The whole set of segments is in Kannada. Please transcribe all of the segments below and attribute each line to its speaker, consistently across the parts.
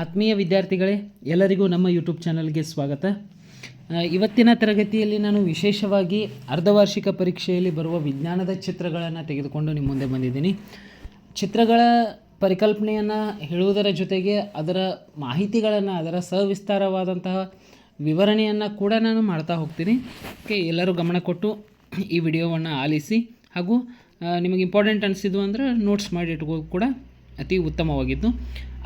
Speaker 1: ಆತ್ಮೀಯ ವಿದ್ಯಾರ್ಥಿಗಳೇ, ಎಲ್ಲರಿಗೂ ನಮ್ಮ ಯೂಟ್ಯೂಬ್ ಚಾನಲ್ಗೆ ಸ್ವಾಗತ. ಇವತ್ತಿನ ತರಗತಿಯಲ್ಲಿ ನಾನು ವಿಶೇಷವಾಗಿ ಅರ್ಧವಾರ್ಷಿಕ ಪರೀಕ್ಷೆಯಲ್ಲಿ ಬರುವ ವಿಜ್ಞಾನದ ಚಿತ್ರಗಳನ್ನು ತೆಗೆದುಕೊಂಡು ನಿಮ್ಮ ಮುಂದೆ ಬಂದಿದ್ದೀನಿ. ಚಿತ್ರಗಳ ಪರಿಕಲ್ಪನೆಯನ್ನು ಹೇಳುವುದರ ಜೊತೆಗೆ ಅದರ ಮಾಹಿತಿಗಳನ್ನು, ಅದರ ಸವಿಸ್ತಾರವಾದಂತಹ ವಿವರಣೆಯನ್ನು ಕೂಡ ನಾನು ಮಾಡ್ತಾ ಹೋಗ್ತೀನಿ. ಓಕೆ, ಎಲ್ಲರೂ ಗಮನ ಕೊಟ್ಟು ಈ ವಿಡಿಯೋವನ್ನು ಆಲಿಸಿ ಹಾಗೂ ನಿಮಗೆ ಇಂಪಾರ್ಟೆಂಟ್ ಅನಿಸಿದ್ದು ಅಂದರೆ ನೋಟ್ಸ್ ಮಾಡಿ ಇಟ್ಕೋದು ಕೂಡ ಅತಿ ಉತ್ತಮವಾಗಿದ್ದು.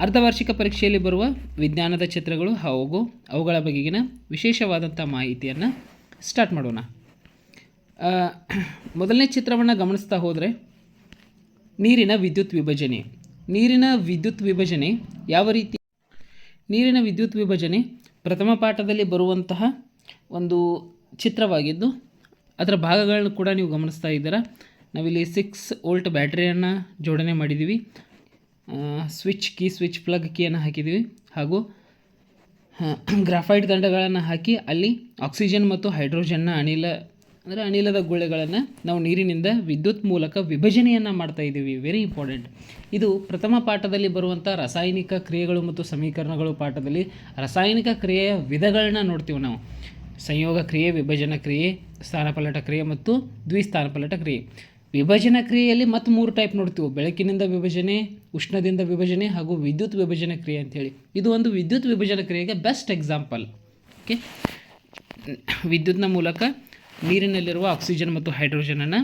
Speaker 1: ಅರ್ಧವಾರ್ಷಿಕ ಪರೀಕ್ಷೆಯಲ್ಲಿ ಬರುವ ವಿಜ್ಞಾನದ ಚಿತ್ರಗಳು ಹಾಗೂ ಅವುಗಳ ಬಗೆಗಿನ ವಿಶೇಷವಾದಂಥ ಮಾಹಿತಿಯನ್ನು ಸ್ಟಾರ್ಟ್ ಮಾಡೋಣ. ಮೊದಲನೇ ಚಿತ್ರವನ್ನು ಗಮನಿಸ್ತಾ ಹೋದರೆ ನೀರಿನ ವಿದ್ಯುತ್ ವಿಭಜನೆ. ನೀರಿನ ವಿದ್ಯುತ್ ವಿಭಜನೆ ಯಾವ ರೀತಿ ನೀರಿನ ವಿದ್ಯುತ್ ವಿಭಜನೆ ಪ್ರಥಮ ಪಾಠದಲ್ಲಿ ಬರುವಂತಹ ಒಂದು ಚಿತ್ರವಾಗಿದ್ದು ಅದರ ಭಾಗಗಳನ್ನು ಕೂಡ ನೀವು ಗಮನಿಸ್ತಾ ಇದ್ದೀರಾ. ನಾವಿಲ್ಲಿ ಸಿಕ್ಸ್ ವೋಲ್ಟ್ ಬ್ಯಾಟ್ರಿಯನ್ನು ಜೋಡಣೆ ಮಾಡಿದ್ದೀವಿ ಸ್ವಿಚ್ ಕೀ ಸ್ವಿಚ್ ಪ್ಲಗ್ ಕೀಯನ್ನು ಹಾಕಿದ್ದೀವಿ ಹಾಗೂ ಗ್ರಾಫೈಟ್ ದಂಡಗಳನ್ನು ಹಾಕಿ ಅಲ್ಲಿ ಆಕ್ಸಿಜನ್ ಮತ್ತು ಹೈಡ್ರೋಜನ್ನ ಅನಿಲ, ಅಂದರೆ ಅನಿಲದ ಗುಳ್ಳೆಗಳನ್ನು ನಾವು ನೀರಿನಿಂದ ವಿದ್ಯುತ್ ಮೂಲಕ ವಿಭಜನೆಯನ್ನು ಮಾಡ್ತಾ ಇದ್ದೀವಿ ವೆರಿ ಇಂಪಾರ್ಟೆಂಟ್ ಇದು ಪ್ರಥಮ ಪಾಠದಲ್ಲಿ ಬರುವಂಥ ರಾಸಾಯನಿಕ ಕ್ರಿಯೆಗಳು ಮತ್ತು ಸಮೀಕರಣಗಳು ಪಾಠದಲ್ಲಿ ರಾಸಾಯನಿಕ ಕ್ರಿಯೆಯ ವಿಧಗಳನ್ನ ನೋಡ್ತೀವಿ ನಾವು. ಸಂಯೋಗ ಕ್ರಿಯೆ, ವಿಭಜನ ಕ್ರಿಯೆ, ಸ್ಥಾನಪಲ್ಲಟ ಕ್ರಿಯೆ ಮತ್ತು ದ್ವಿಸ್ಥಾನಪಲ್ಲಟ ಕ್ರಿಯೆ. ವಿಭಜನಾ ಕ್ರಿಯೆಯಲ್ಲಿ ಮತ್ತು ಮೂರು ಟೈಪ್ ನೋಡ್ತೀವಿ. ಬೆಳಕಿನಿಂದ ವಿಭಜನೆ, ಉಷ್ಣದಿಂದ ವಿಭಜನೆ ಹಾಗೂ ವಿದ್ಯುತ್ ವಿಭಜನೆ ಕ್ರಿಯೆ ಅಂತೇಳಿ. ಇದು ಒಂದು ವಿದ್ಯುತ್ ವಿಭಜನ ಕ್ರಿಯೆಗೆ ಬೆಸ್ಟ್ ಎಕ್ಸಾಂಪಲ್ ಓಕೆ ವಿದ್ಯುತ್ನ ಮೂಲಕ ನೀರಿನಲ್ಲಿರುವ ಆಕ್ಸಿಜನ್ ಮತ್ತು ಹೈಡ್ರೋಜನನ್ನು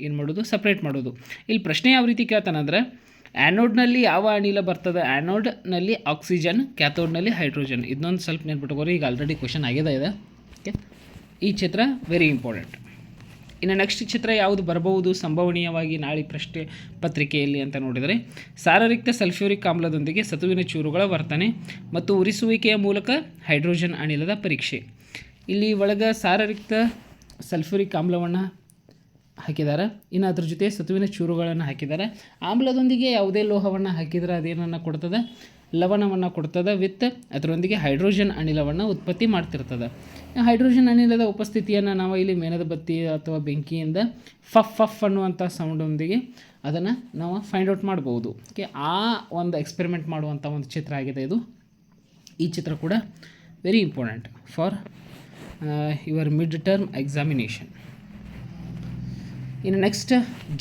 Speaker 1: ಏನು ಮಾಡೋದು? ಸಪ್ರೇಟ್ ಮಾಡೋದು. ಇಲ್ಲಿ ಪ್ರಶ್ನೆ ಯಾವ ರೀತಿ ಕೇಳ್ತಾನಂದ್ರೆ ಆ್ಯನೋಡ್ನಲ್ಲಿ ಯಾವ ಅನಿಲ ಬರ್ತದೆ? ಆ್ಯನೋಡ್ನಲ್ಲಿ ಆಕ್ಸಿಜನ್ ಕ್ಯಾಥೋಡ್ನಲ್ಲಿ ಹೈಡ್ರೋಜನ್ ಇದನ್ನೊಂದು ಸ್ವಲ್ಪ ನೆನ್ಪಿಟ್ಕೋರಿ, ಈಗ ಆಲ್ರೆಡಿ ಕ್ವಶನ್ ಆಗಿದೆ ಇದೆ. ಓಕೆ ಈ ಚಿತ್ರ ವೆರಿ ಇಂಪಾರ್ಟೆಂಟ್ ಇನ್ನು ನೆಕ್ಸ್ಟ್ ಚಿತ್ರ ಯಾವುದು ಬರಬಹುದು ಸಂಭವನೀಯವಾಗಿ ನಾಳೆ ಪ್ರಶ್ನೆ ಪತ್ರಿಕೆಯಲ್ಲಿ ಅಂತ ನೋಡಿದರೆ, ಸಾರರಿಕ್ತ ಸಲ್ಫ್ಯೂರಿಕ್ ಆಮ್ಲದೊಂದಿಗೆ ಸತುವಿನ ಚೂರುಗಳ ವರ್ತನೆ ಮತ್ತು ಉರಿಸುವಿಕೆಯ ಮೂಲಕ ಹೈಡ್ರೋಜನ್ ಅನಿಲದ ಪರೀಕ್ಷೆ. ಇಲ್ಲಿ ಒಳಗೆ ಸಾರರಿಕ್ತ ಸಲ್ಫ್ಯೂರಿಕ್ ಆಮ್ಲವನ್ನು ಹಾಕಿದ್ದಾರೆ. ಇನ್ನು ಅದ್ರ ಜೊತೆ ಸತುವಿನ ಚೂರುಗಳನ್ನು ಹಾಕಿದ್ದಾರೆ. ಆಮ್ಲದೊಂದಿಗೆ ಯಾವುದೇ ಲೋಹವನ್ನು ಹಾಕಿದರೆ ಅದೇನನ್ನು ಕೊಡ್ತದೆ? ಲವಣವನ್ನು ಕೊಡ್ತದೆ ವಿತ್ ಅದರೊಂದಿಗೆ ಹೈಡ್ರೋಜನ್ ಅನಿಲವನ್ನು ಉತ್ಪತ್ತಿ ಮಾಡ್ತಿರ್ತದೆ. ಹೈಡ್ರೋಜನ್ ಅನಿಲದ ಉಪಸ್ಥಿತಿಯನ್ನು ನಾವು ಇಲ್ಲಿ ಮೇಣದ ಬತ್ತಿ ಅಥವಾ ಬೆಂಕಿಯಿಂದ ಫಫ್ ಫಫ್ ಅನ್ನುವಂಥ ಸೌಂಡೊಂದಿಗೆ ಅದನ್ನು ನಾವು ಫೈಂಡ್ ಔಟ್ ಮಾಡ್ಬೋದು. ಓಕೆ ಆ ಒಂದು ಎಕ್ಸ್ಪೆರಿಮೆಂಟ್ ಮಾಡುವಂಥ ಒಂದು ಚಿತ್ರ ಆಗಿದೆ ಇದು. ಈ ಚಿತ್ರ ಕೂಡ very important for your mid term examination ಇನ್ನು ನೆಕ್ಸ್ಟ್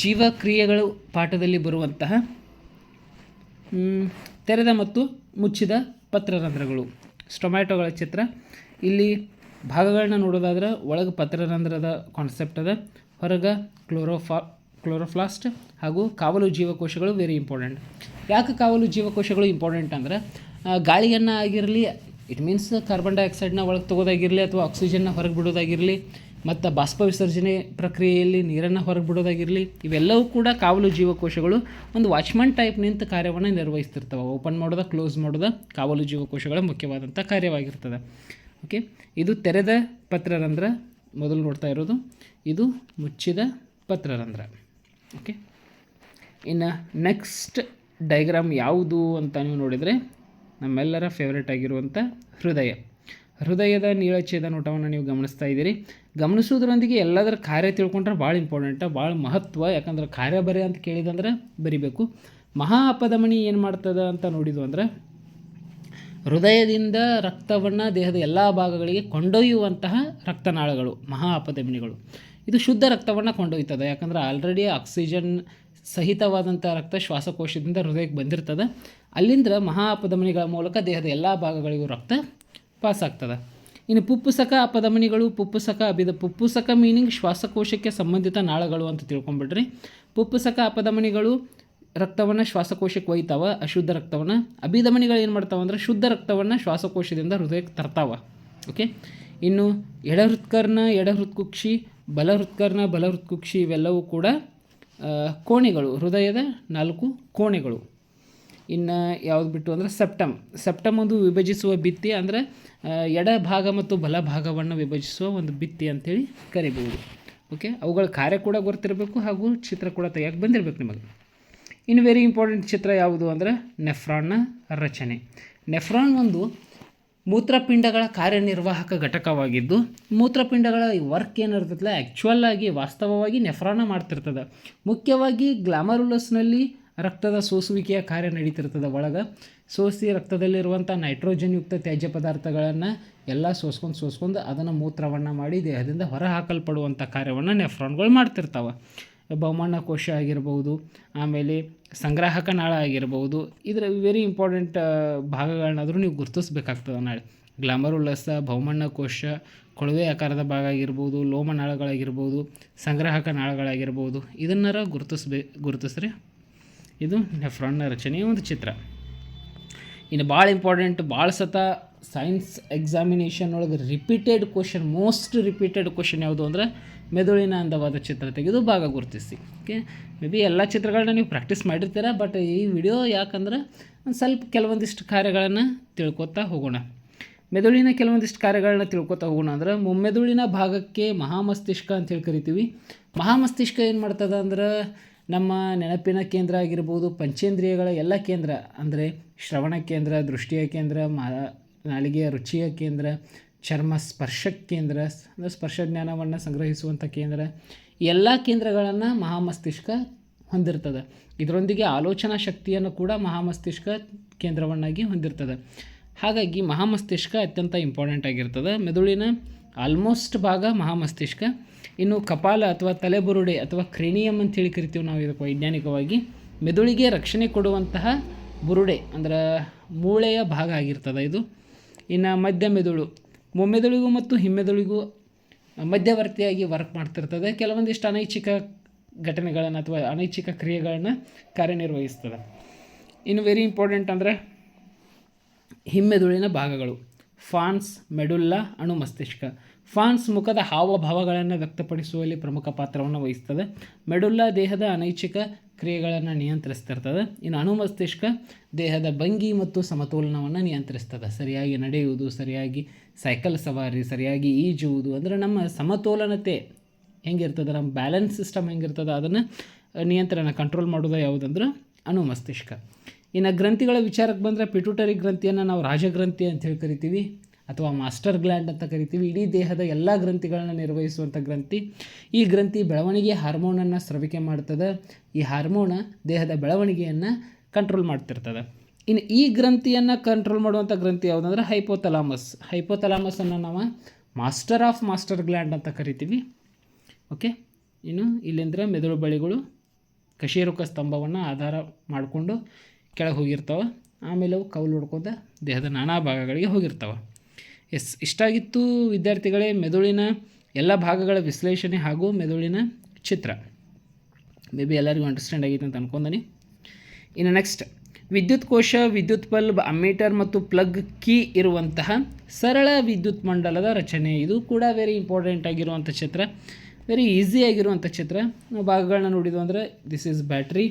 Speaker 1: ಜೀವಕ್ರಿಯೆಗಳು ಪಾಠದಲ್ಲಿ ಬರುವಂತಹ ತೆರೆದ ಮತ್ತು ಮುಚ್ಚಿದ ಪತ್ರರಂಧ್ರಗಳು. ಸ್ಟೊಮ್ಯಾಟೊಗಳ ಚಿತ್ರ. ಇಲ್ಲಿ ಭಾಗಗಳನ್ನ ನೋಡೋದಾದ್ರೆ ಒಳಗೆ ಪತ್ರರಂಧ್ರದ ಕಾನ್ಸೆಪ್ಟ್ ಅದ. ಹೊರಗೆ ಕ್ಲೋರೋಫಾ, ಕ್ಲೋರೋಫ್ಲಾಸ್ಟ್ ಹಾಗೂ ಕಾವಲು ಜೀವಕೋಶಗಳು ವೆರಿ ಇಂಪಾರ್ಟೆಂಟ್ ಯಾಕೆ ಕಾವಲು ಜೀವಕೋಶಗಳು ಇಂಪಾರ್ಟೆಂಟ್ ಅಂದ್ರೆ ಗಾಳಿಯನ್ನು ಆಗಿರಲಿ ಇಟ್ ಮೀನ್ಸ್ ಕಾರ್ಬನ್ ಡೈಆಕ್ಸೈಡ್ನ ಒಳಗೆ ತೊಗೋದಾಗಿರಲಿ ಅಥವಾ ಆಕ್ಸಿಜನ್ನ ಹೊರಗೆ ಬಿಡೋದಾಗಿರಲಿ ಮತ್ತು ಬಾಷ್ಪ ವಿಸರ್ಜನೆ ಪ್ರಕ್ರಿಯೆಯಲ್ಲಿ ನೀರನ್ನು ಹೊರಗೆ ಬಿಡೋದಾಗಿರಲಿ, ಇವೆಲ್ಲವೂ ಕೂಡ ಕಾವಲು ಜೀವಕೋಶಗಳು ಒಂದು ವಾಚ್ಮನ್ ಟೈಪ್ ನಿಂತ ಕಾರ್ಯವನ್ನು ನಿರ್ವಹಿಸ್ತಿರ್ತವೆ. ಓಪನ್ ಮಾಡೋದ, ಕ್ಲೋಸ್ ಮಾಡೋದ ಕಾವಲು ಜೀವಕೋಶಗಳ ಮುಖ್ಯವಾದಂಥ ಕಾರ್ಯವಾಗಿರ್ತದೆ. ಓಕೆ, ಇದು ತೆರೆದ ಪತ್ರರಂಧ್ರ. ಮೊದಲು ನೋಡ್ತಾ ಇರೋದು, ಇದು ಮುಚ್ಚಿದ ಪತ್ರರಂಧ್ರ. ಓಕೆ, ಇನ್ನು ನೆಕ್ಸ್ಟ್ ಡೈಗ್ರಾಮ್ ಯಾವುದು ಅಂತ ನೀವು ನೋಡಿದರೆ ನಮ್ಮೆಲ್ಲರ ಫೇವ್ರೇಟ್ ಆಗಿರುವಂಥ ಹೃದಯ. ಹೃದಯದ ನೀಳಛೇದ ನೋಟವನ್ನು ನೀವು ಗಮನಿಸ್ತಾ ಇದ್ದೀರಿ. ಗಮನಿಸೋದ್ರೊಂದಿಗೆ ಎಲ್ಲದರ ಕಾರ್ಯ ತಿಳ್ಕೊಂಡ್ರೆ ಭಾಳ ಇಂಪಾರ್ಟೆಂಟ ಭಾಳ ಮಹತ್ವ. ಯಾಕಂದ್ರೆ ಕಾರ್ಯ ಬರೆ ಅಂತ ಕೇಳಿದಂದ್ರೆ ಬರಿಬೇಕು. ಮಹಾ ಅಪಧಮನಿ ಏನು ಮಾಡ್ತದೆ ಅಂತ ನೋಡಿದ್ವು ಅಂದ್ರೆ, ಹೃದಯದಿಂದ ರಕ್ತವನ್ನು ದೇಹದ ಎಲ್ಲ ಭಾಗಗಳಿಗೆ ಕೊಂಡೊಯ್ಯುವಂತಹ ರಕ್ತನಾಳಗಳು ಮಹಾ ಇದು ಶುದ್ಧ ರಕ್ತವನ್ನು ಕೊಂಡೊಯ್ತದೆ. ಯಾಕಂದ್ರೆ ಆಲ್ರೆಡಿ ಆಕ್ಸಿಜನ್ ಸಹಿತವಾದಂಥ ರಕ್ತ ಶ್ವಾಸಕೋಶದಿಂದ ಹೃದಯಕ್ಕೆ ಬಂದಿರ್ತದೆ. ಅಲ್ಲಿಂದ ಮಹಾ ಅಪಧಮನಿಗಳ ಮೂಲಕ ದೇಹದ ಎಲ್ಲ ಭಾಗಗಳಿಗೂ ರಕ್ತ ಪಾಸ್ ಆಗ್ತದೆ ಇನ್ನು ಪುಪ್ಪುಸಕ, ಅಪಧಮನಿಗಳು, ಪುಪ್ಪುಸಕ ಅಭಿದ ಪುಪ್ಪುಸಕ ಮೀನಿಂಗ್ ಶ್ವಾಸಕೋಶಕ್ಕೆ ಸಂಬಂಧಿತ ನಾಳಗಳು ಅಂತ ತಿಳ್ಕೊಂಬಿಡ್ರಿ. ಪುಪ್ಪುಸಕ, ಅಪಧಮನಿಗಳು ರಕ್ತವನ್ನು ಶ್ವಾಸಕೋಶಕ್ಕೆ ಒಯ್ತಾವ, ಅಶುದ್ಧ ರಕ್ತವನ್ನು. ಅಭಿಧಮನಿಗಳು ಏನು ಮಾಡ್ತಾವ ಅಂದರೆ ಶುದ್ಧ ರಕ್ತವನ್ನು ಶ್ವಾಸಕೋಶದಿಂದ ಹೃದಯಕ್ಕೆ ತರ್ತಾವ. ಓಕೆ ಇನ್ನು ಎಡ ಎಡಹೃತ್ಕುಕ್ಷಿ ಎಡ ಹೃತ್ಕುಕ್ಷಿ ಬಲ ಹೃತ್ಕರ್ಣ ಬಲ ಹೃತ್ಕುಕ್ಷಿ ಇವೆಲ್ಲವೂ ಕೂಡ ಕೋಣೆಗಳು, ಹೃದಯದ ನಾಲ್ಕು ಕೋಣೆಗಳು. ಇನ್ನು ಯಾವ್ದು ಬಿಟ್ಟು ಅಂದರೆ ಸೆಪ್ಟಮ್. ಸೆಪ್ಟಮ್ ಒಂದು ವಿಭಜಿಸುವ ಭಿತ್ತಿ ಅಂದರೆ ಎಡ ಭಾಗ ಮತ್ತು ಬಲ ಭಾಗವನ್ನು ವಿಭಜಿಸುವ ಒಂದು ಭಿತ್ತಿ ಅಂತೇಳಿ ಕರಿಬೋದು ಓಕೆ ಅವುಗಳ ಕಾರ್ಯ ಕೂಡ ಗೊತ್ತಿರಬೇಕು ಹಾಗೂ ಚಿತ್ರ ಕೂಡ ತೆಗಿಯಕ್ಕೆ ಬಂದಿರಬೇಕು ನಿಮಗೆ. ಇನ್ನು ವೆರಿ ಇಂಪಾರ್ಟೆಂಟ್ ಚಿತ್ರ ಯಾವುದು ಅಂದರೆ, ನೆಫ್ರಾನ್ನ ರಚನೆ. ನೆಫ್ರಾನ್ ಒಂದು ಮೂತ್ರಪಿಂಡಗಳ ಕಾರ್ಯನಿರ್ವಾಹಕ ಘಟಕವಾಗಿದ್ದು, ಮೂತ್ರಪಿಂಡಗಳ ವರ್ಕ್ ಏನಿರ್ತದಲ್ಲ ಆ್ಯಕ್ಚುಯಲ್ ಆಗಿ ವಾಸ್ತವವಾಗಿ ನೆಫ್ರಾನ ಮಾಡ್ತಿರ್ತದೆ. ಮುಖ್ಯವಾಗಿ ಗ್ಲಾಮರುಲಸ್ನಲ್ಲಿ ರಕ್ತದ ಸೋಸುವಿಕೆಯ ಕಾರ್ಯ ನಡೀತಿರ್ತದೆ ಒಳಗೆ. ಸೋಸಿ ರಕ್ತದಲ್ಲಿರುವಂಥ ನೈಟ್ರೋಜನ್ ಯುಕ್ತ ತ್ಯಾಜ್ಯ ಪದಾರ್ಥಗಳನ್ನು ಎಲ್ಲ ಸೋಸ್ಕೊಂಡು ಸೋಸ್ಕೊಂಡು ಅದನ್ನು ಮೂತ್ರವನ್ನು ಮಾಡಿ ದೇಹದಿಂದ ಹೊರ ಹಾಕಲ್ಪಡುವಂಥ ಕಾರ್ಯವನ್ನು ನೆಫ್ರಾನ್ಗಳು ಮಾಡ್ತಿರ್ತಾವೆ. ಬಹುಮಣ್ಣ ಕೋಶ ಆಗಿರ್ಬೋದು, ಆಮೇಲೆ ಸಂಗ್ರಾಹಕ ನಾಳ ಆಗಿರ್ಬೋದು. ಇದರ ವೆರಿ ಇಂಪಾರ್ಟೆಂಟ್ ಭಾಗಗಳನ್ನಾದರೂ ನೀವು ಗುರುತಿಸ್ಬೇಕಾಗ್ತದೆ ನಾಳೆ. ಗ್ಲಾಮರ್ ಉಲ್ಲಸ ಬಹುಮಣ್ಣ ಕೋಶ, ಕೊಳವೆ ಆಕಾರದ ಭಾಗ ಆಗಿರ್ಬೋದು, ಲೋಮ ನಾಳಗಳಾಗಿರ್ಬೋದು, ಸಂಗ್ರಾಹಕ ನಾಳಗಳಾಗಿರ್ಬೋದು. ಇದನ್ನಾರ ಗುರುತಿಸ್ಬೇ, ಗುರುತಿಸ್ರಿ. ಇದು ನೆಫ್ರಾನ್ನ ರಚನೆಯ ಒಂದು ಚಿತ್ರ. ಇನ್ನು ಭಾಳ ಇಂಪಾರ್ಟೆಂಟ್ ಭಾಳ ಸತ ಸೈನ್ಸ್ ಎಕ್ಸಾಮಿನೇಷನ್ ಒಳಗೆ repeated question most repeated question ಯಾವುದು ಅಂದರೆ ಮೆದುಳಿನ ಅಂದವಾದ ಚಿತ್ರ ತೆಗೆದು ಭಾಗ ಗುರುತಿಸಿ. ಓಕೆ ಮೇ ಬಿ ಎಲ್ಲ ಚಿತ್ರಗಳನ್ನ ನೀವು ಪ್ರಾಕ್ಟೀಸ್ ಮಾಡಿರ್ತೀರ ಬಟ್ ಈ ವಿಡಿಯೋ ಯಾಕಂದ್ರೆ ಒಂದು ಸ್ವಲ್ಪ ಕೆಲವೊಂದಿಷ್ಟು ಕಾರ್ಯಗಳನ್ನು ತಿಳ್ಕೊತಾ ಹೋಗೋಣ. ಮೆದುಳಿನ ಕೆಲವೊಂದಿಷ್ಟು ಕಾರ್ಯಗಳನ್ನ ತಿಳ್ಕೊತಾ ಹೋಗೋಣ ಅಂದ್ರೆ ಮುಮ್ಮೆದುಳಿನ ಭಾಗಕ್ಕೆ ಮಹಾಮಸ್ತಿಷ್ಕ ಅಂತ ಹೇಳಿ ಕರಿತೀವಿ. ಮಹಾಮಸ್ತಿಷ್ಕ ಏನು ಮಾಡ್ತದೆ ಅಂದ್ರೆ ನಮ್ಮ ನೆನಪಿನ ಕೇಂದ್ರ ಆಗಿರ್ಬೋದು, ಪಂಚೇಂದ್ರಿಯಗಳ ಎಲ್ಲ ಕೇಂದ್ರ, ಅಂದರೆ ಶ್ರವಣ ಕೇಂದ್ರ, ದೃಷ್ಟಿಯ ಕೇಂದ್ರ, ಮಾ ನಾಲಿಗೆಯ ರುಚಿಯ ಕೇಂದ್ರ, ಚರ್ಮ ಸ್ಪರ್ಶ ಕೇಂದ್ರ, ಅಂದರೆ ಸ್ಪರ್ಶ ಜ್ಞಾನವನ್ನು ಸಂಗ್ರಹಿಸುವಂಥ ಕೇಂದ್ರ, ಎಲ್ಲ ಕೇಂದ್ರಗಳನ್ನು ಮಹಾಮಸ್ತಿಷ್ಕ ಹೊಂದಿರ್ತದೆ. ಇದರೊಂದಿಗೆ ಆಲೋಚನಾ ಶಕ್ತಿಯನ್ನು ಕೂಡ ಮಹಾಮಸ್ತಿಷ್ಕ ಕೇಂದ್ರವನ್ನಾಗಿ ಹೊಂದಿರ್ತದೆ. ಹಾಗಾಗಿ ಮಹಾಮಸ್ತಿಷ್ಕ ಅತ್ಯಂತ ಇಂಪಾರ್ಟೆಂಟ್ ಆಗಿರ್ತದೆ. ಮೆದುಳಿನ ಆಲ್ಮೋಸ್ಟ್ ಭಾಗ ಮಹಾಮಸ್ತಿಷ್ಕ. ಇನ್ನು ಕಪಾಲ ಅಥವಾ ತಲೆಬುರುಡೆ ಅಥವಾ ಕ್ರೇನಿಯಮ್ ಅಂತೇಳಿ ಕರಿತೀವಿ ನಾವು ಇದಕ್ಕೆ ವೈಜ್ಞಾನಿಕವಾಗಿ. ಮೆದುಳಿಗೆ ರಕ್ಷಣೆ ಕೊಡುವಂತಹ ಬುರುಡೆ ಅಂದ್ರೆ ಮೂಳೆಯ ಭಾಗ ಆಗಿರ್ತದೆ ಇದು. ಇನ್ನು ಮಧ್ಯ ಮೆದುಳು, ಮೊಮ್ಮೆದುಳಿಗೂ ಮತ್ತು ಹಿಮ್ಮೆದುಳಿಗೂ ಮಧ್ಯವರ್ತಿಯಾಗಿ ವರ್ಕ್ ಮಾಡ್ತಿರ್ತದೆ. ಕೆಲವೊಂದಿಷ್ಟು ಅನೈಚ್ಛಿಕ ಘಟನೆಗಳನ್ನು ಅಥವಾ ಅನೈಚ್ಛಿಕ ಕ್ರಿಯೆಗಳನ್ನು ಕಾರ್ಯನಿರ್ವಹಿಸ್ತದೆ. ಇನ್ನು ವೆರಿ ಇಂಪಾರ್ಟೆಂಟ್ ಅಂದರೆ ಹಿಮ್ಮೆದುಳಿನ ಭಾಗಗಳು. ಫಾನ್ಸ್ ಮೆಡುಲ್ಲಾ ಅಣು ಮಸ್ತಿಷ್ಕ. ಫಾನ್ಸ್ ಮುಖದ ಹಾವಭಾವಗಳನ್ನು ವ್ಯಕ್ತಪಡಿಸುವಲ್ಲಿ ಪ್ರಮುಖ ಪಾತ್ರವನ್ನು ವಹಿಸ್ತದೆ. ಮೆಡುಲ್ಲಾ ದೇಹದ ಅನೈಚ್ಛಿಕ ಕ್ರಿಯೆಗಳನ್ನು ನಿಯಂತ್ರಿಸ್ತಿರ್ತದೆ. ಇನ್ನು ಅಣು ಮಸ್ತಿಷ್ಕ ದೇಹದ ಭಂಗಿ ಮತ್ತು ಸಮತೋಲನವನ್ನು ನಿಯಂತ್ರಿಸ್ತದೆ. ಸರಿಯಾಗಿ ನಡೆಯುವುದು, ಸರಿಯಾಗಿ ಸೈಕಲ್ ಸವಾರಿ, ಸರಿಯಾಗಿ ಈಜುವುದು ಅಂದರೆ ನಮ್ಮ ಸಮತೋಲನತೆ ಹೆಂಗಿರ್ತದೆ, ನಮ್ಮ ಬ್ಯಾಲೆನ್ಸ್ ಸಿಸ್ಟಮ್ ಹೆಂಗಿರ್ತದೆ, ಅದನ್ನು ನಿಯಂತ್ರಣ, ಕಂಟ್ರೋಲ್ ಮಾಡೋದು ಯಾವುದಂದ್ರೆ ಅಣು ಮಸ್ತಿಷ್ಕ. ಇನ್ನು ಗ್ರಂಥಿಗಳ ವಿಚಾರಕ್ಕೆ ಬಂದರೆ ಪಿಟುಟರಿ ಗ್ರಂಥಿಯನ್ನು ನಾವು ರಾಜಗ್ರಂಥಿ ಅಂತ ಹೇಳಿ ಕರಿತೀವಿ, ಅಥವಾ ಮಾಸ್ಟರ್ ಗ್ಲ್ಯಾಂಡ್ ಅಂತ ಕರಿತೀವಿ, ಇಡೀ ದೇಹದ ಎಲ್ಲ ಗ್ರಂಥಿಗಳನ್ನು ನಿರ್ವಹಿಸುವಂಥ ಗ್ರಂಥಿ. ಈ ಗ್ರಂಥಿ ಬೆಳವಣಿಗೆ ಹಾರ್ಮೋನನ್ನು ಸ್ರವಿಕೆ ಮಾಡ್ತದೆ. ಈ ಹಾರ್ಮೋನ ದೇಹದ ಬೆಳವಣಿಗೆಯನ್ನು ಕಂಟ್ರೋಲ್ ಮಾಡ್ತಿರ್ತದೆ. ಇನ್ನು ಈ ಗ್ರಂಥಿಯನ್ನು ಕಂಟ್ರೋಲ್ ಮಾಡುವಂಥ ಗ್ರಂಥಿ ಯಾವುದಂದ್ರೆ ಹೈಪೋಥಲಾಮಸ್ ಹೈಪೋಥಲಾಮಸನ್ನು ನಾವು ಮಾಸ್ಟರ್ ಆಫ್ ಮಾಸ್ಟರ್ ಗ್ಲ್ಯಾಂಡ್ ಅಂತ ಕರಿತೀವಿ. ಓಕೆ ಇನ್ನು ಇಲ್ಲಿಂದ್ರೆ ಮೆದುಳು ಬಳಿಗಳು ಕಶೇರುಕ ಸ್ತಂಭವನ್ನು ಆಧಾರ ಮಾಡಿಕೊಂಡು ಕೆಳಗೆ ಹೋಗಿರ್ತಾವೆ. ಆಮೇಲೆ ಅವು ಕೌಲು ಹೊಡ್ಕೊತ ದೇಹದ ನಾನಾ ಭಾಗಗಳಿಗೆ ಹೋಗಿರ್ತಾವೆ. ಎಸ್, ಇಷ್ಟಾಗಿತ್ತು ವಿದ್ಯಾರ್ಥಿಗಳೇ ಮೆದುಳಿನ ಎಲ್ಲ ಭಾಗಗಳ ವಿಶ್ಲೇಷಣೆ ಹಾಗೂ ಮೆದುಳಿನ ಚಿತ್ರ. ಮೇ ಬಿ ಎಲ್ಲರಿಗೂ ಅಂಡರ್ಸ್ಟ್ಯಾಂಡ್ ಆಗೈತೆ ಅಂತ ಅನ್ಕೊಂಡನಿ. ಇನ್ನು ನೆಕ್ಸ್ಟ್ ವಿದ್ಯುತ್ ಕೋಶ, ವಿದ್ಯುತ್ ಬಲ್ಬ್ ಅಮ್ಮೀಟರ್ ಮತ್ತು ಪ್ಲಗ್ ಕೀ ಇರುವಂತಹ ಸರಳ ವಿದ್ಯುತ್ ಮಂಡಲದ ರಚನೆ. ಇದು ಕೂಡ ವೆರಿ ಇಂಪಾರ್ಟೆಂಟ್ ಆಗಿರುವಂಥ ಚಿತ್ರ. ವೆರಿ ಈಸಿ ಆಗಿರುವಂಥ ಚಿತ್ರ. ನಾವು ಭಾಗಗಳನ್ನ ನೋಡಿದ್ವು ಅಂದರೆ ದಿಸ್ ಈಸ್ ಬ್ಯಾಟ್ರಿ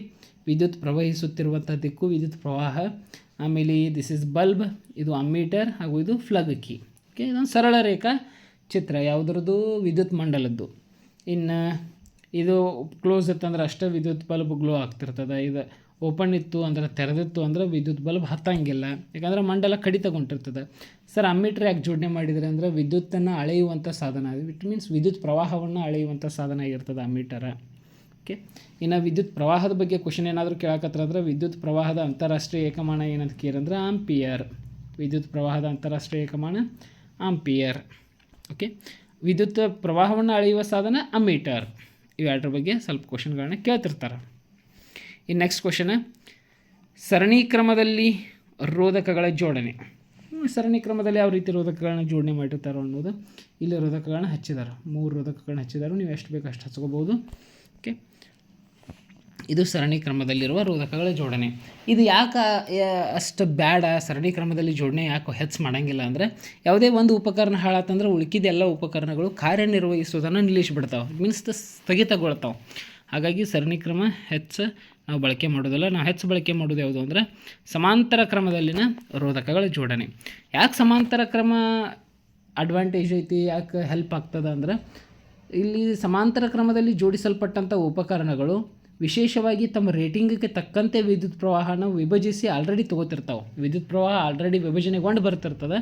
Speaker 1: ವಿದ್ಯುತ್ ಪ್ರವಹಿಸುತ್ತಿರುವಂಥ ದಿಕ್ಕು ವಿದ್ಯುತ್ ಪ್ರವಾಹ. ಆಮೇಲೆ ದಿಸ್ ಇಸ್ ಬಲ್ಬ್ ಇದು ಅಮ್ಮೀಟರ್ ಹಾಗೂ ಇದು ಫ್ಲಗ್ ಕಿ ಓಕೆ ಇದೊಂದು ಸರಳ ರೇಖಾ ಚಿತ್ರ, ಯಾವುದ್ರದ್ದು? ವಿದ್ಯುತ್ ಮಂಡಲದ್ದು. ಇನ್ನು ಇದು ಕ್ಲೋಸ್ ಇತ್ತಂದ್ರೆ ಅಷ್ಟೇ ವಿದ್ಯುತ್ ಬಲ್ಬ್ ಗ್ಲೋ ಆಗ್ತಿರ್ತದೆ. ಇದು ಓಪನ್ ಇತ್ತು ಅಂದ್ರೆ ತೆರೆದಿತ್ತು ಅಂದ್ರೆ ವಿದ್ಯುತ್ ಬಲ್ಬ್ ಹತ್ತಂಗಿಲ್ಲ. ಯಾಕಂದ್ರೆ ಮಂಡಲ ಕಡಿತಗೊಂಡಿರ್ತದೆ. ಸರ್ ಅಮ್ಮೀಟ್ರ್ ಯಾಕೆ ಜೋಡಣೆ ಮಾಡಿದರೆ ಅಂದರೆ ವಿದ್ಯುತ್ತನ್ನು ಅಳೆಯುವಂಥ ಸಾಧನ. ಇಟ್ ಮೀನ್ಸ್ ವಿದ್ಯುತ್ ಪ್ರವಾಹವನ್ನು ಅಳೆಯುವಂಥ ಸಾಧನ ಆಗಿರ್ತದೆ ಅಮ್ಮೀಟರ ಓಕೆ ಇನ್ನು ವಿದ್ಯುತ್ ಪ್ರವಾಹದ ಬಗ್ಗೆ ಕ್ವಶನ್ ಏನಾದರೂ ಕೇಳಕತ್ರ ಅಂದರೆ ವಿದ್ಯುತ್ ಪ್ರವಾಹದ ಅಂತಾರಾಷ್ಟ್ರೀಯ ಏಕಮಾನ ಏನಂತ ಕೇಳಂದ್ರೆ ಆಂಪಿಯರ್. ವಿದ್ಯುತ್ ಪ್ರವಾಹದ ಅಂತಾರಾಷ್ಟ್ರೀಯ ಏಕಮಾನ ಆಂಪಿಯರ್. ಓಕೆ ವಿದ್ಯುತ್ ಪ್ರವಾಹವನ್ನು ಅಳೆಯುವ ಸಾಧನ ಅಮೀಟರ್. ಇವೆರಡರ ಬಗ್ಗೆ ಸ್ವಲ್ಪ ಕ್ವಶನ್ಗಳನ್ನ ಕೇಳ್ತಿರ್ತಾರೆ. ಇನ್ನು ನೆಕ್ಸ್ಟ್ ಕ್ವಶನ್ ಸರಣಿ ಕ್ರಮದಲ್ಲಿ ರೋಧಕಗಳ ಜೋಡಣೆ. ಸರಣಿ ಕ್ರಮದಲ್ಲಿ ಯಾವ ರೀತಿ ರೋಧಕಗಳನ್ನ ಜೋಡಣೆ ಮಾಡಿರ್ತಾರೋ ಅನ್ನೋದು ಇಲ್ಲಿ ರೋಧಕಗಳನ್ನ ಹಚ್ಚಿದ್ದಾರೆ ಮೂರು ರೋಧಕಗಳನ್ನ ಹಚ್ಚಿದ್ದಾರೆ ನೀವು ಎಷ್ಟು ಬೇಕು ಅಷ್ಟು ಹಚ್ಕೋಬೋದು. ಓಕೆ ಇದು ಸರಣಿ ಕ್ರಮದಲ್ಲಿರುವ ರೋಧಕಗಳ ಜೋಡಣೆ. ಇದು ಯಾಕೆ ಅಷ್ಟು ಬ್ಯಾಡ, ಸರಣಿ ಕ್ರಮದಲ್ಲಿ ಜೋಡಣೆ ಯಾಕೆ ಹೆಚ್ಚು ಮಾಡಂಗಿಲ್ಲ ಅಂದರೆ ಯಾವುದೇ ಒಂದು ಉಪಕರಣ ಹಾಳಾತಂದ್ರೆ ಉಳ್ಕಿದೆಲ್ಲ ಉಪಕರಣಗಳು ಕಾರ್ಯನಿರ್ವಹಿಸೋದನ್ನು ನಿಲ್ಲಿಸಿಬಿಡ್ತಾವೆ. Means the ಸ್ಥಗಿತಗೊಳ್ತಾವೆ. ಹಾಗಾಗಿ ಸರಣಿ ಕ್ರಮ ಹೆಚ್ಚು ನಾವು ಬಳಕೆ ಮಾಡೋದಿಲ್ಲ. ನಾವು ಹೆಚ್ಚು ಬಳಕೆ ಮಾಡೋದು ಯಾವುದು ಅಂದರೆ ಸಮಾಂತರ ಕ್ರಮದಲ್ಲಿನ ರೋಧಕಗಳ ಜೋಡಣೆ. ಯಾಕೆ ಸಮಾಂತರ ಕ್ರಮ ಅಡ್ವಾಂಟೇಜ್ ಐತಿ, ಯಾಕೆ ಹೆಲ್ಪ್ ಆಗ್ತದೆ ಅಂದ್ರೆ ಇಲ್ಲಿ ಸಮಾಂತರ ಕ್ರಮದಲ್ಲಿ ಜೋಡಿಸಲ್ಪಟ್ಟಂಥ ಉಪಕರಣಗಳು ವಿಶೇಷವಾಗಿ ತಮ್ಮ ರೇಟಿಂಗಿಗೆ ತಕ್ಕಂತೆ ವಿದ್ಯುತ್ ಪ್ರವಾಹನ ವಿಭಜಿಸಿ ಆಲ್ರೆಡಿ ತೊಗೋತಿರ್ತಾವೆ. ವಿದ್ಯುತ್ ಪ್ರವಾಹ ಆಲ್ರೆಡಿ ವಿಭಜನೆಗೊಂಡು ಬರ್ತಿರ್ತದೆ.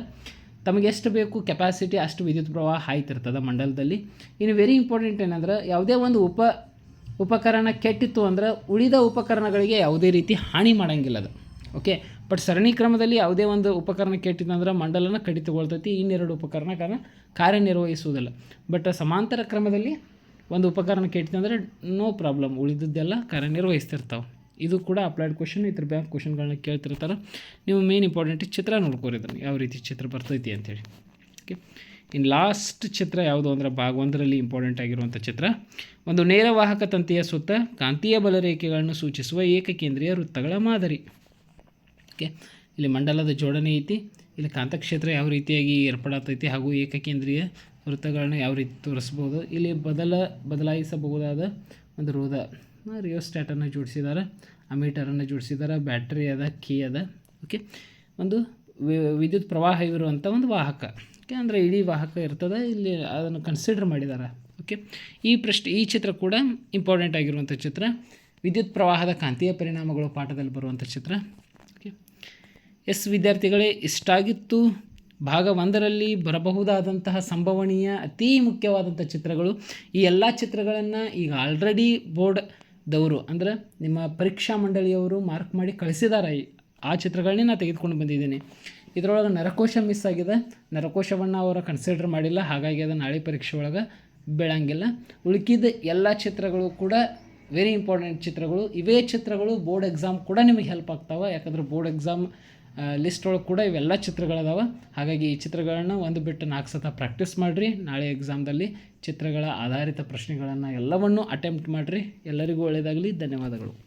Speaker 1: ತಮಗೆ ಎಷ್ಟು ಬೇಕು ಕೆಪಾಸಿಟಿ ಅಷ್ಟು ವಿದ್ಯುತ್ ಪ್ರವಾಹ ಹಾಯ್ತಿರ್ತದೆ ಮಂಡಲದಲ್ಲಿ. ಇನ್ನು ವೆರಿ ಇಂಪಾರ್ಟೆಂಟ್ ಏನಂದ್ರೆ ಯಾವುದೇ ಒಂದು ಉಪ, ಉಪಕರಣ ಕೆಟ್ಟಿತ್ತು ಅಂದ್ರೆ ಉಳಿದ ಉಪಕರಣಗಳಿಗೆ ಯಾವುದೇ ರೀತಿ ಹಾನಿ ಮಾಡೋಂಗಿಲ್ಲ ಅದು. ಓಕೆ ಬಟ್ ಸರಣಿ ಕ್ರಮದಲ್ಲಿ ಯಾವುದೇ ಒಂದು ಉಪಕರಣ ಕೆಟ್ಟಿತ್ತಂದ್ರೆ ಮಂಡಲನ ಕಡಿತಗೊಳ್ತೈತಿ, ಇನ್ನೆರಡು ಉಪಕರಣ. ಕಾರಣ ಕಾರ್ಯನಿರ್ವಹಿಸುವುದಿಲ್ಲ. ಬಟ್ ಸಮಾಂತರ ಕ್ರಮದಲ್ಲಿ ಒಂದು ಉಪಕರಣ ಕೆಟ್ಟಿತ್ತಂದ್ರೆ ನೋ ಪ್ರಾಬ್ಲಮ್ ಉಳಿದದ್ದೆಲ್ಲ ಕಾರ್ಯನಿರ್ವಹಿಸ್ತಿರ್ತಾವೆ. ಇದು ಕೂಡ ಅಪ್ಲೈಡ್ ಕ್ವಶನ್ ಇತರ ಬ್ಯಾಂಕ್ ಕ್ವಶನ್ಗಳನ್ನ ಕೇಳ್ತಿರ್ತಾರೆ. ನೀವು ಮೇನ್ ಇಂಪಾರ್ಟೆಂಟ್ ಚಿತ್ರ ನೋಡ್ಕೋರಿ ಯಾವ ರೀತಿ ಚಿತ್ರ ಬರ್ತೈತಿ ಅಂತೇಳಿ. ಓಕೆ ಇನ್ನು ಲಾಸ್ಟ್ ಚಿತ್ರ ಯಾವುದು ಅಂದರೆ ಭಾಗ ಒಂದರಲ್ಲಿ ಇಂಪಾರ್ಟೆಂಟ್ ಆಗಿರುವಂಥ ಚಿತ್ರ. ಒಂದು ನೇರವಾಹಕ ತಂತಿಯ ಸುತ್ತ ಕಾಂತೀಯ ಬಲರೇಖೆಗಳನ್ನು ಸೂಚಿಸುವ ಏಕಕೇಂದ್ರೀಯ ವೃತ್ತಗಳ ಮಾದರಿ. ಓಕೆ ಇಲ್ಲಿ ಮಂಡಲದ ಜೋಡಣೆ ಐತಿ. ಇಲ್ಲಿ ಕಾಂತಕ್ಷೇತ್ರ ಯಾವ ರೀತಿಯಾಗಿ ಏರ್ಪಡತೈತಿ ಹಾಗೂ ಏಕಕೇಂದ್ರೀಯ ವೃತ್ತಗಳನ್ನು ಯಾವ ರೀತಿ ತೋರಿಸ್ಬೋದು. ಇಲ್ಲಿ ಬದಲ, ಬದಲಾಯಿಸಬಹುದಾದ ಒಂದು ರೋಧ ರಿಯೋಸ್ಟ್ಯಾಟನ್ನು ಜೋಡಿಸಿದ್ದಾರೆ ಅಮೀಟರನ್ನು ಜೋಡಿಸಿದ್ದಾರೆ ಬ್ಯಾಟ್ರಿ ಅದ ಕೀ ಅದ. ಓಕೆ ಒಂದು ವಿದ್ಯುತ್ ಪ್ರವಾಹ ಇರುವಂಥ ಒಂದು ವಾಹಕ. ಓಕೆ ಅಂದರೆ ಇಡೀ ವಾಹಕ ಇರ್ತದೆ. ಇಲ್ಲಿ ಅದನ್ನು ಕನ್ಸಿಡರ್ ಮಾಡಿದ್ದಾರೆ ಓಕೆ ಈ ಪ್ರಶ್ನೆ, ಈ ಚಿತ್ರ ಕೂಡ ಇಂಪಾರ್ಟೆಂಟ್ ಆಗಿರುವಂಥ ಚಿತ್ರ. ವಿದ್ಯುತ್ ಪ್ರವಾಹದ ಕಾಂತೀಯ ಪರಿಣಾಮಗಳು ಪಾಠದಲ್ಲಿ ಬರುವಂಥ ಚಿತ್ರ. ಎಸ್ ವಿದ್ಯಾರ್ಥಿಗಳೇ, ಇಷ್ಟಾಗಿತ್ತು. ಭಾಗ ಒಂದರಲ್ಲಿ ಬರಬಹುದಾದಂತಹ ಸಂಭವನೀಯ, ಅತೀ ಮುಖ್ಯವಾದಂಥ ಚಿತ್ರಗಳು. ಈ ಎಲ್ಲ ಚಿತ್ರಗಳನ್ನು ಈಗ ಆಲ್ರೆಡಿ ಬೋರ್ಡ್ದವರು ಅಂದರೆ ನಿಮ್ಮ ಪರೀಕ್ಷಾ ಮಂಡಳಿಯವರು ಮಾರ್ಕ್ ಮಾಡಿ ಕಳಿಸಿದ್ದಾರೆ ಆ ಚಿತ್ರಗಳನ್ನೇ ನಾನು ತೆಗೆದುಕೊಂಡು ಬಂದಿದ್ದೀನಿ. ಇದರೊಳಗೆ ನರಕೋಶ ಮಿಸ್ ಆಗಿದೆ. ನರಕೋಶವನ್ನು ಅವರು ಕನ್ಸಿಡರ್ ಮಾಡಿಲ್ಲ. ಹಾಗಾಗಿ ಅದು ನಾಳೆ ಪರೀಕ್ಷೆ ಒಳಗೆ ಬೀಳಂಗಿಲ್ಲ. ಉಳ್ಕಿದ ಎಲ್ಲ ಚಿತ್ರಗಳು ಕೂಡ ವೆರಿ ಇಂಪಾರ್ಟೆಂಟ್ ಚಿತ್ರಗಳು. ಇವೇ ಚಿತ್ರಗಳು ಬೋರ್ಡ್ ಎಕ್ಸಾಮ್ ಕೂಡ ನಿಮಗೆ ಹೆಲ್ಪ್ ಆಗ್ತಾವೆ. ಯಾಕಂದ್ರೆ ಬೋರ್ಡ್ ಎಕ್ಸಾಮ್ ಲಿಸ್ಟ್ ಒಳಗೆ ಕೂಡ ಇವೆಲ್ಲ ಚಿತ್ರಗಳದಾವ ಹಾಗಾಗಿ ಈ ಚಿತ್ರಗಳನ್ನು ಒಂದು ಬಿಟ್ಟು ನಾಲ್ಕು ಸತ ಪ್ರಾಕ್ಟೀಸ್ ಮಾಡಿರಿ. ನಾಳೆ ಎಕ್ಸಾಮ್ದಲ್ಲಿ ಚಿತ್ರಗಳ ಆಧಾರಿತ ಪ್ರಶ್ನೆಗಳನ್ನು ಎಲ್ಲವನ್ನೂ ಅಟೆಂಪ್ಟ್ ಮಾಡಿರಿ. ಎಲ್ಲರಿಗೂ ಒಳ್ಳೆಯದಾಗಲಿ ಧನ್ಯವಾದಗಳು.